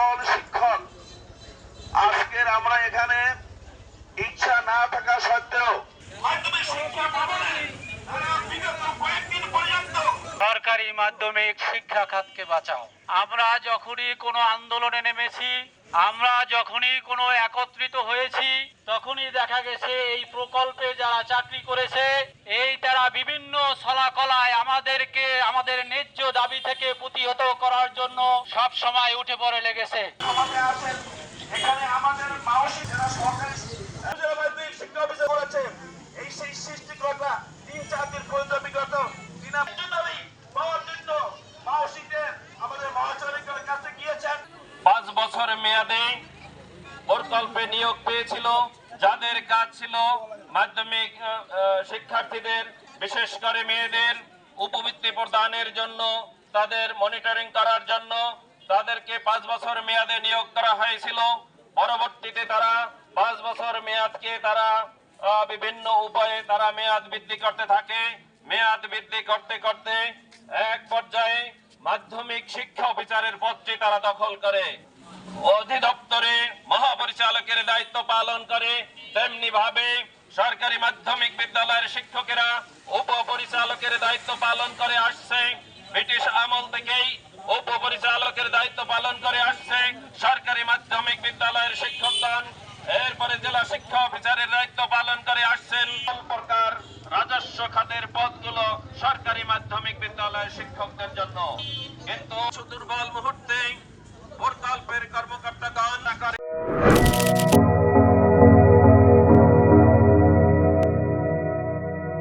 সকল শিক্ষক আজকের আমরা এখানে ইচ্ছা না থাকা সত্ত্বেও মাধ্যমিক শিক্ষা ভবনে তারা বিগত কয়েকদিন পর্যন্ত সরকারি মাধ্যমিক শিক্ষা খাতকে বাঁচাও। আমরা যখনই কোনো আন্দোলনে নেমেছি আমরা যখনই কোনো একত্রিত হয়েছি তখনই দেখা গেছে এই প্রকল্পে যারা চাকরি করেছে এই তারা বিভিন্ন সলাকলায় আমাদেরকে আমাদের ন্যায্য দাবি থেকে প্রতিহত করার জন্য সব সময় উঠে পড়ে লেগেছে। এখানে আমাদের মাওসি যারা সরকারি শিক্ষা অফিসে করেছে এই সেই সৃষ্টিকর্তা তিন চার দিন পর্যন্ত বিগত পাঁচ বছর মেয়াদে প্রকল্পে নিয়োগ পেয়েছিল। যাদের কাজ ছিল মাধ্যমিক শিক্ষার্থীদের, বিশেষ করে মেয়েদের উপবৃত্তি প্রদানের জন্য, তাদের মনিটরিং করার জন্য, তাদেরকে পাঁচ বছর মেয়াদে নিয়োগ করা হয়েছিল। পরবর্তীতে তারা পাঁচ বছর মেয়াদকে তারা বিভিন্ন উপায়ে তারা মেয়াদ বৃদ্ধি করতে থাকে। মেয়াদ বৃদ্ধি করতে করতে এক পর্যায়ে মাধ্যমিক শিক্ষা অফিসারের পদটি তারা দখল করে। অধিদপ্তরে মহাপরিচালকের দায়িত্ব পালন করে তেমনি ভাবে সরকারি মাধ্যমিক বিদ্যালয়ের শিক্ষকেরা উপপরিচালকের দায়িত্ব পালন করে আসছে। ব্রিটিশ আমল থেকেই উপপরিচালকের দায়িত্ব পালন করে আসছে সরকারি মাধ্যমিক বিদ্যালয়ের শিক্ষকগণ। এরপরে জেলা শিক্ষা অফিসারের দায়িত্ব পালন করে আসছেন। প্রকার রাজস্ব খাতের পদগুলো সরকারি মাধ্যমিক বিদ্যালয়ের শিক্ষকদের জন্য। কিন্তু দুর্বল মুহূর্তে और साल पैर कर्मों का